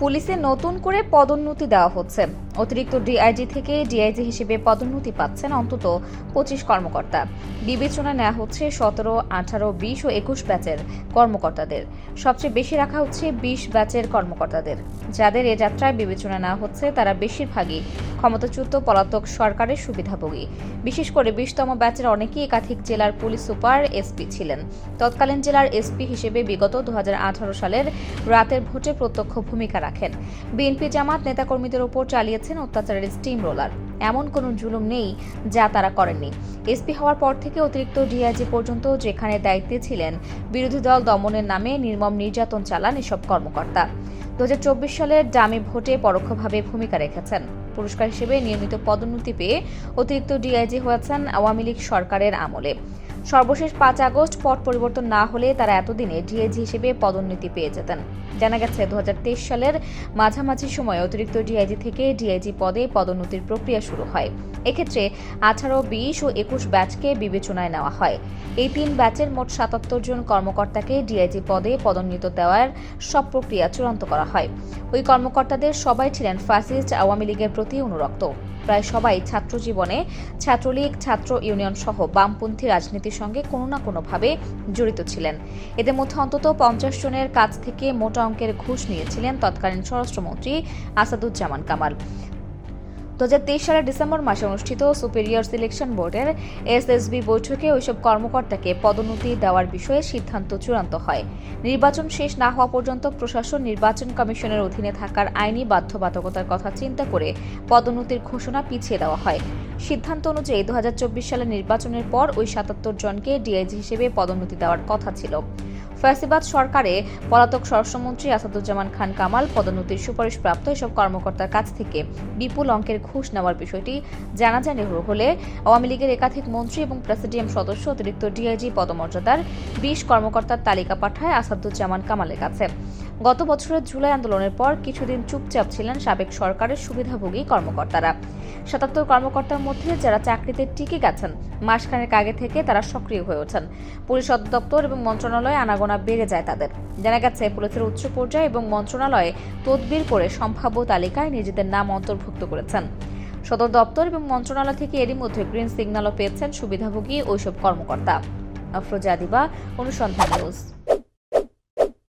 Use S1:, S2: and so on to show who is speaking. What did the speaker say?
S1: পুলিশে নতুন করে পদোন্নতি দেওয়া হচ্ছে। অতিরিক্ত ডিআইজি থেকে ডিআইজি হিসেবে পদোন্নতি পাচ্ছেন অন্তত পঁচিশ কর্মকর্তা। বিবেচনা নেওয়া হচ্ছে সতেরো, আঠারো, বিশ ও একুশ ব্যাচের কর্মকর্তাদের। সবচেয়ে বেশি রাখা হচ্ছে বিশ ব্যাচের কর্মকর্তাদের। যাদের এ যাত্রায় বিবেচনা নেওয়া হচ্ছে, তারা বেশিরভাগই ক্ষমতাচ্যুত পলাতক সরকারের সুবিধাভোগী। বিশেষ করে বিশতম ব্যাচের অনেকেই একাধিক জেলার পুলিশ সুপার এসপি ছিলেন। তৎকালীন জেলার এসপি হিসেবে বিগত দুহাজার আঠারো সালের রাতের ভোটে প্রত্যক্ষ ভূমিকা রাখেন। বিএনপি জামাত নেতাকর্মীদের ওপর চালিয়েছেন অত্যাচারের স্টিম রোলার। এমন কোনো জুলুম নেই যা তারা করেননি। এসপি হওয়ার পর থেকে অতিরিক্ত ডিআইজি পর্যন্ত যেখানে দায়িত্বে ছিলেন, বিরোধী দল দমনের নামে নির্মম নির্যাতন চালান এসব কর্মকর্তা। দু হাজার চব্বিশ সালের ডামি ভোটে পরোক্ষভাবে ভূমিকা রেখেছেন। পুরস্কার হিসেবে নিয়মিত পদোন্নতি পেয়ে অতিরিক্ত ডিআইজি হয়েছেন আওয়ামী লীগ সরকারের আমলে। সর্বশেষ পাঁচ আগস্ট পট পরিবর্তন না হলে তারা এতদিনে ডিআইজি হিসেবে পদোন্নতি পেয়ে যেতেন। জানা গেছে, দুহাজার তেইশ সালের মাঝামাঝি সময়ে অতিরিক্ত ডিআইজি থেকে ডিআইজি পদে পদোন্নতির প্রক্রিয়া শুরু হয়। এক্ষেত্রে আঠারো, বিশ ও একুশ ব্যাচকে বিবেচনায় নেওয়া হয়। এই তিন ব্যাচের মোট সাতাত্তর জন কর্মকর্তাকে ডিআইজি পদে পদোন্নীত দেওয়ার সব প্রক্রিয়া চূড়ান্ত করা হয়। ওই কর্মকর্তাদের সবাই ছিলেন ফ্যাসিস্ট আওয়ামী লীগের প্রতি অনুরক্ত। প্রায় সবাই ছাত্র জীবনে ছাত্রলীগ, ছাত্র ইউনিয়ন সহ বামপন্থী রাজনীতির সঙ্গে কোনো না কোনোভাবে জড়িত ছিলেন। এদের মধ্যে অন্তত পঞ্চাশ জনের কাছ থেকে মোটা অঙ্কের ঘুষ নিয়েছিলেন তৎকালীন স্বরাষ্ট্রমন্ত্রী আসাদুজ্জামান কামাল। দু হাজার তেইশ সালের ডিসেম্বর মাসে অনুষ্ঠিত সুপেরিয়র সিলেকশন বোর্ডের এসএসবি বৈঠকে ওইসব কর্মকর্তাকে পদোন্নতি দেওয়ার বিষয়ে সিদ্ধান্ত চূড়ান্ত হয়। নির্বাচন শেষ না হওয়া পর্যন্ত প্রশাসন নির্বাচন কমিশনের অধীনে থাকার আইনি বাধ্যবাধকতার কথা চিন্তা করে পদোন্নতির ঘোষণা পিছিয়ে দেওয়া হয়। সিদ্ধান্ত অনুযায়ী দু সালের নির্বাচনের পর ওই সাতাত্তর জনকে ডিআইজি হিসেবে পদোন্নতি দেওয়ার কথা ছিল। ফ্যাসিবাদ সরকারে পলাতক স্বরাষ্ট্রমন্ত্রী আসাদুজ্জামান খান কামাল পদোন্নতির সুপারিশ প্রাপ্ত এসব কর্মকর্তার কাছ থেকে বিপুল অঙ্কের ঘুষ নেওয়ার বিষয়টি জানাজানি হলে আওয়ামী লীগের একাধিক মন্ত্রী এবং প্রেসিডিয়াম সদস্য অতিরিক্ত ডিআইজি পদমর্যাদার বিশ কর্মকর্তার তালিকা পাঠায় আসাদুজ্জামান কামালের কাছে। গত বছরের জুলাই আন্দোলনের পর কিছুদিন চুপচাপ ছিলেন সাবেক সরকারের সুবিধাভোগী কর্মকর্তারা। সাতাত্তর কর্মকর্তার মধ্যে যারা চাকরিতে টিকে গেছেন, মাসখানেক আগে থেকে তারা সক্রিয় হয়ে ওঠেন। পুলিশ দপ্তর এবং মন্ত্রণালয়ে আনাগোনা বেড়ে যায় তাদের। জানা গেছে, পুলিশের উচ্চ পর্যায়ে এবং মন্ত্রণালয়ে তদবির করে সম্ভাব্য তালিকায় নিজেদের নাম অন্তর্ভুক্ত করেছেন। সদর দপ্তর এবং মন্ত্রণালয় থেকে এরই মধ্যে গ্রিন সিগন্যালও পেয়েছেন সুবিধাভোগী ওইসব কর্মকর্তা। আফরোজা দিবা অনুসন্ধান নিউজ।